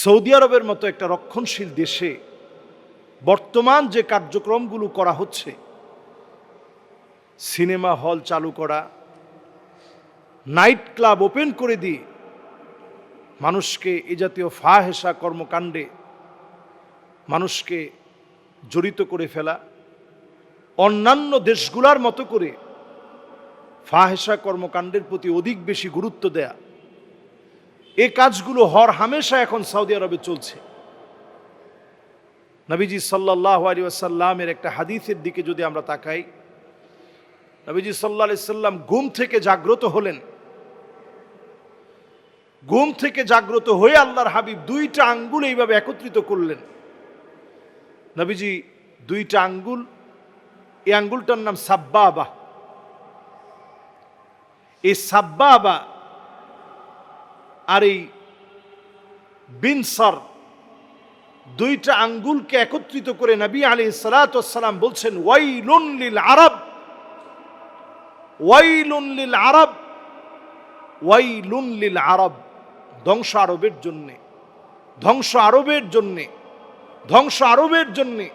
Saudi আরবের মতো একটা রক্ষণশীল দেশে বর্তমান যে কার্যক্রমগুলো করা হচ্ছে, সিনেমা হল চালু করা, নাইট ক্লাব ওপেন করে দিয়ে মানুষকে এ জাতীয় ফাহেসা কর্মকাণ্ডে মানুষকে জড়িত করে ফেলা, অন্যান্য দেশগুলার মতো করে ফাহেসা কর্মকাণ্ডের প্রতি অধিক বেশি গুরুত্ব দেয়া এ কাজগুলো হর হামেশা এখন সৌদি আরবে চলছে। নবীজি সাল্লাহ আলী আসাল্লামের একটা হাদিসের দিকে যদি আমরা তাকাই, নবীজি সাল্লাহ আলি সাল্লাম ঘুম থেকে জাগ্রত হলেন। ঘুম থেকে জাগ্রত হয়ে আল্লাহর হাবিব দুইটা আঙ্গুল এইভাবে একত্রিত করলেন। নবীজি দুইটা আঙ্গুল, এই আঙ্গুলটার নাম সাব্বা সাব্বাবা। এই সাব্বাবা আর এই বিনসার দুইটা আঙ্গুলকে একত্রিত করে নবী আলী সালাতাম বলছেন, ওয়াইলুন লিল আরব, ওয়াইলুন লিল আরব, ওয়াইলুন লিল আরব, ধ্বংস আরবের জন্যে, ধ্বংস আরবের জন্যে, ধ্বংস আরবের জন্যে।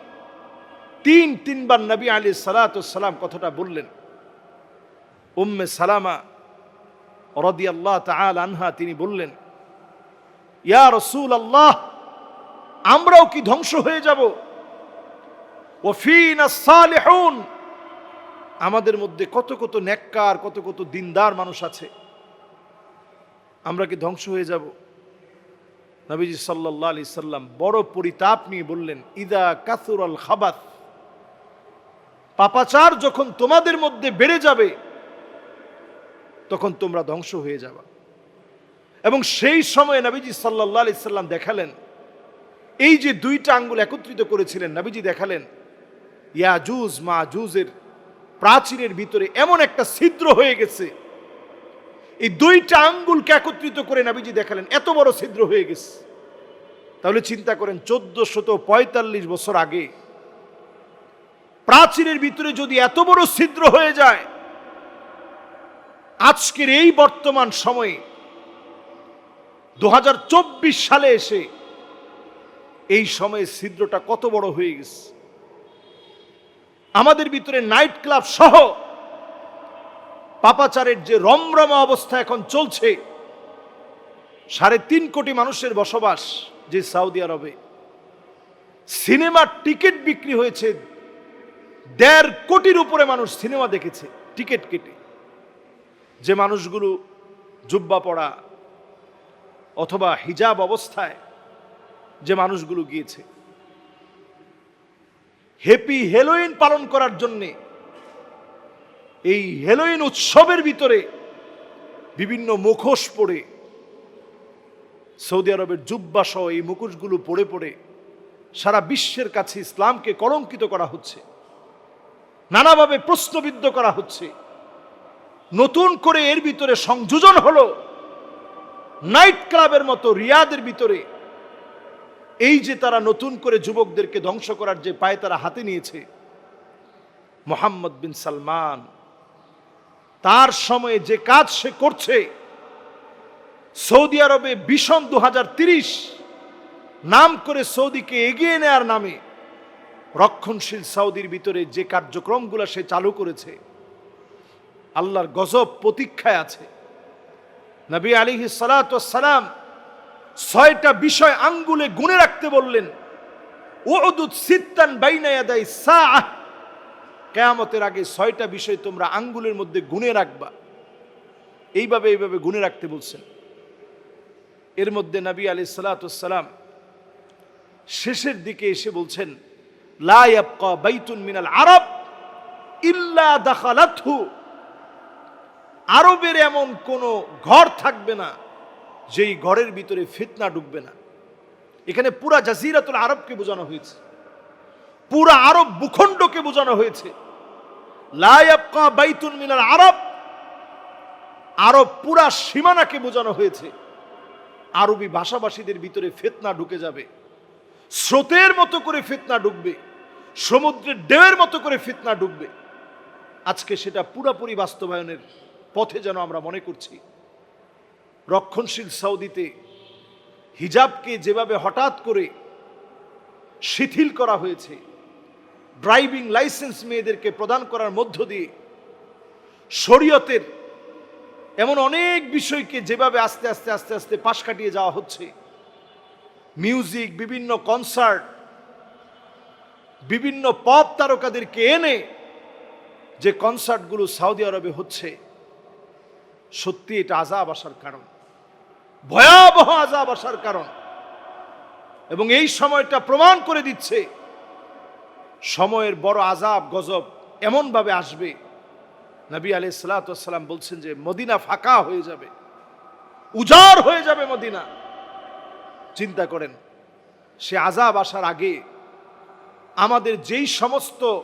তিন, তিনবার নবী আলী সালাতাম কথাটা বললেন। উম্মে সালামা রদি আল্লাহ আনহা তিনি বললেন, ইয়া রসুল আল্লাহ আমরাও কি ধ্বংস হয়ে যাব? ও সালেহুন আমাদের মধ্যে কত কত নেককার কত কত দিনদার মানুষ আছে। আমরা কি ধ্বংস হয়ে যাব? নবীজি সাল্লাহ আলি সাল্লাম বড় পরিতাপ নিয়ে বললেন, ইদা কাসুর আল খাবাত পাপাচার যখন তোমাদের মধ্যে বেড়ে যাবে তখন তোমরা ধ্বংস হয়ে যাবা। এবং সেই সময়ে নাবিজি সাল্লাহ আলি সাল্লাম দেখালেন, এই যে দুইটা আঙ্গুল একত্রিত করেছিলেন, নবীজি দেখালেন, ইয়াজুজ মা জুজের প্রাচীরের ভিতরে এমন একটা ছিদ্র হয়ে গেছে। এই দুইটা আঙ্গুলকে একত্রিত করে নাবিজি দেখালেন, এত বড় ছিদ্র হয়ে গেছে। তাহলে চিন্তা করেন, চোদ্দশত পঁয়তাল্লিশ বছর আগে প্রাচীরের ভিতরে যদি এত বড় ছিদ্র হয়ে যায় আজকের এই বর্তমান সময়ে দু হাজার চব্বিশ সালে এসে এই সময়ে ছিদ্রটা কত বড় হয়ে গেছে। আমাদের ভিতরে নাইট ক্লাব সহ পাপাচারের যে রমরমা অবস্থা এখন চলছে, সাড়ে তিন কোটি মানুষের বসবাস যে সৌদি আরবে। সিনেমার টিকিট বিক্রি হয়েছে দেড় কোটির উপরে মানুষ সিনেমা দেখেছে, টিকিট কেটে। যে মানুষগুলো জুব্বা পড়া অথবা হিজাব অবস্থায় যে মানুষগুলো গিয়েছে। হ্যাপি হেলোইন পালন করার জন্যে, এই হেলোইন উৎসবের ভিতরে বিভিন্ন মুখোশ পড়ে সৌদি আরবের জুব্বা সহ এই মুখোশগুলো পড়ে পড়ে সারা বিশ্বের কাছে ইসলামকে কলঙ্কিত করা হচ্ছে। নানাভাবে প্রশ্নবিদ্ধ করা হচ্ছে। নতুন করে এর ভিতরে সংযোজন হলো। নাইট ক্লাবের মতো রিয়াদের ভিতরে। এই যে তারা নতুন করে যুবকদেরকে ধ্বংস করার যে পায়ে তারা হাতে নিয়েছে। মোহাম্মদ বিন সালমান, তার সময়ে যে কাজ সে করছে, সৌদি আরবে ভীষণ দু নাম করে সৌদিকে এগিয়ে নেয়ার নামে রক্ষণশীল সৌদির ভিতরে যে কার্যক্রমগুলো সে চালু করেছে আল্লাহর গজব প্রতীক্ষায় আছে। নবী আলী সালাম ছয়টা বিষয় আঙ্গুলে গুনে রাখতে বললেন ওদুদ সিত্তান বাইনায়াদাই কেয়ামতের আগে ছয়টা বিষয় তোমরা আঙ্গুলের মধ্যে গুনে রাখবা। এইভাবে এইভাবে গুনে রাখতে বলছেন। এর মধ্যে নবী আলি সালাতাম শেষের দিকে এসে বলছেন লায়াবকা বাইতুন মিনাল আরব ইল্লা দাখালাতহু। আরবের এমন কোন ঘর থাকবে না, যেই ঘরের ভিতরে ফিতনা ঢুকবে না। এখানে পুরা জাজিরাতুল আরবকে বোঝানো হয়েছে। পুরা আরব ভূখণ্ডকে বোঝানো হয়েছে। বাইতুন মিনাল আরব। আরব পুরা সীমানাকে বোঝানো হয়েছে। আরবি ভাষাভাষীদের ভিতরে ফেতনা ঢুকে যাবে। স্রোতের মতো করে ফিতনা ঢুকবে সমুদ্রের ঢেউয়ের মতো করে ফিতনা ঢুকবে আজকে সেটা পুরাপুরি বাস্তবায়নের পথে যেন আমরা মনে করছি। রক্ষণশীল সৌদিতে হিজাবকে যেভাবে হঠাৎ করে শিথিল করা হয়েছে, ড্রাইভিং লাইসেন্স মেয়েদেরকে প্রদান করার মধ্য দিয়ে শরীয়তের এমন অনেক বিষয়কে যেভাবে আস্তে আস্তে আস্তে আস্তে পাশ কাটিয়ে যাওয়া হচ্ছে, মিউজিক, বিভিন্ন কনসার্ট, বিভিন্ন পপ তারকাদেরকে এনে যে কনসার্টগুলো সৌদি আরবে হচ্ছে সত্যি এটা আজাব আসার কারণ। ভয়াবহ আজাব আসার কারণ। এবং এই সময়টা প্রমাণ করে দিচ্ছে, সময়ের বড় আজাব গজব এমনভাবে আসবে। নবী আলি সালাতাম বলছেন যে, মদিনা ফাঁকা হয়ে যাবে, উজাড় হয়ে যাবে মদিনা। চিন্তা করেন, সে আজাব আসার আগে আমাদের যেই সমস্ত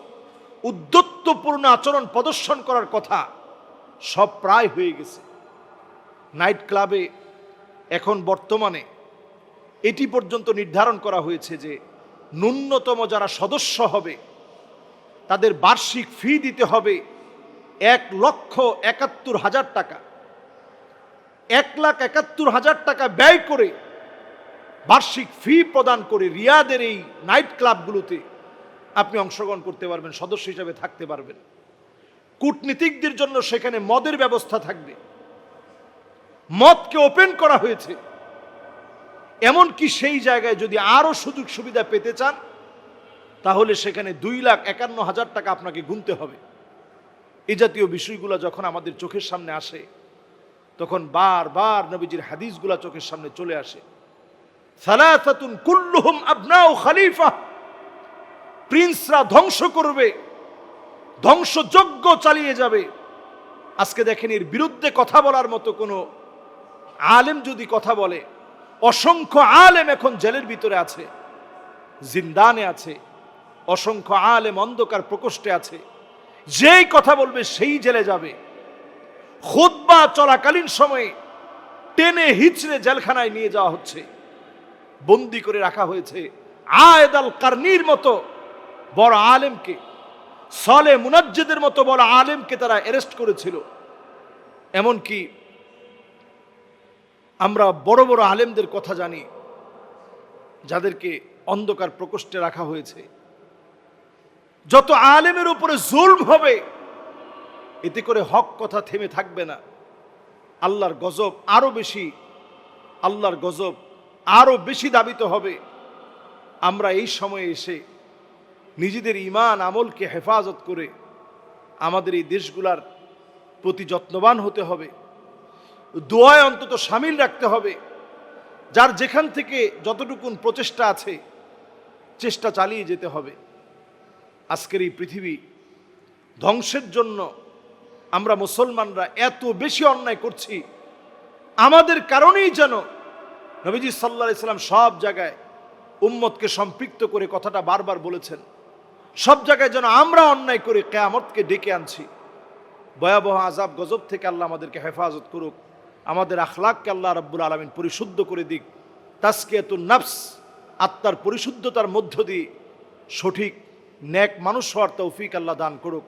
উদ্যত্তপূর্ণ আচরণ প্রদর্শন করার কথা সব প্রায় হয়ে গেছে। নাইট ক্লাবে এখন বর্তমানে এটি পর্যন্ত নির্ধারণ করা হয়েছে যে ন্যূনতম যারা সদস্য হবে, তাদের বার্ষিক ফি দিতে হবে এক লক্ষ একাত্তর হাজার টাকা। এক লাখ একাত্তর হাজার টাকা ব্যয় করে বার্ষিক ফি প্রদান করে রিয়াদের এই নাইট ক্লাবগুলোতে আপনি অংশগ্রহণ করতে পারবেন, সদস্য হিসাবে থাকতে পারবেন। কূটনীতিকদের জন্য সেখানে মদের ব্যবস্থা থাকবে। মদকে ওপেন করা হয়েছে। এমনকি সেই জায়গায় যদি আরও সুযোগ সুবিধা পেতে চান, তাহলে সেখানে দুই লাখ একান্ন হাজার টাকা আপনাকে গুনতে হবে। এই জাতীয় বিষয়গুলো যখন আমাদের চোখের সামনে আসে, তখন বারবার নবীজির হাদিসগুলা চোখের সামনে চলে আসে। সালাসাতুন কুল্লুহুম আবনাউ খালিফা। প্রিন্সরা ধ্বংস করবে। ধ্বংসযজ্ঞ চালিয়ে যাবে। আজকে দেখেন এর বিরুদ্ধে কথা বলার মতো কোনো আলেম যদি কথা বলে, অসংখ্য আলেম এখন জেলের ভিতরে আছে, জিন্দানে আছে, অসংখ্য আলেম অন্ধকার প্রকোষ্ঠে আছে, যেই কথা বলবে সেই জেলে যাবে। খুদ্া চলাকালীন সময়ে টেনে হিচড়ে জেলখানায় নিয়ে যাওয়া হচ্ছে। বন্দি করে রাখা হয়েছে আয়দাল কারনির মতো বড় আলেমকে। সলে মুনাজ্জেদের মতো বড় আলেমকে তারা অ্যারেস্ট করেছিল। এমনকি আমরা বড় বড় আলেমদের কথা জানি, যাদেরকে অন্ধকার প্রকোষ্ঠে রাখা হয়েছে। যত আলেমের উপরে জুলম হবে, এতে করে হক কথা থেমে থাকবে না। আল্লাহর গজব আরও বেশি, আল্লাহর গজব আরও বেশি দাবিত হবে। আমরা এই সময়ে এসে নিজেদের ইমান আমলকে হেফাজত করে আমাদের এই দেশগুলার প্রতি যত্নবান হতে হবে। দোয়ায় অন্তত সামিল রাখতে হবে। যার যেখান থেকে যতটুকুন প্রচেষ্টা আছে, চেষ্টা চালিয়ে যেতে হবে। আজকের এই পৃথিবী ধ্বংসের জন্য আমরা মুসলমানরা এত বেশি অন্যায় করছি। আমাদের কারণেই যেন নবীজি সাল্লা সাল্লাম সব জায়গায় উম্মতকে সম্পৃক্ত করে কথাটা বারবার বলেছেন। সব জায়গায় যেন আমরা অন্যায় করে, কেয়ামতকে ডেকে আনছি। ভয়াবহ আজাব গজব থেকে আল্লাহ আমাদেরকে হেফাজত করুক। আমাদের আখলাককে আল্লাহ রব্বুল আলমিন পরিশুদ্ধ করে দিক। তাস্কিয়াতুল নাফস, আত্মার পরিশুদ্ধতার মধ্য দিয়ে সঠিক, ন্যাক মানুষ হওয়ার তৌফিক আল্লাহ দান করুক।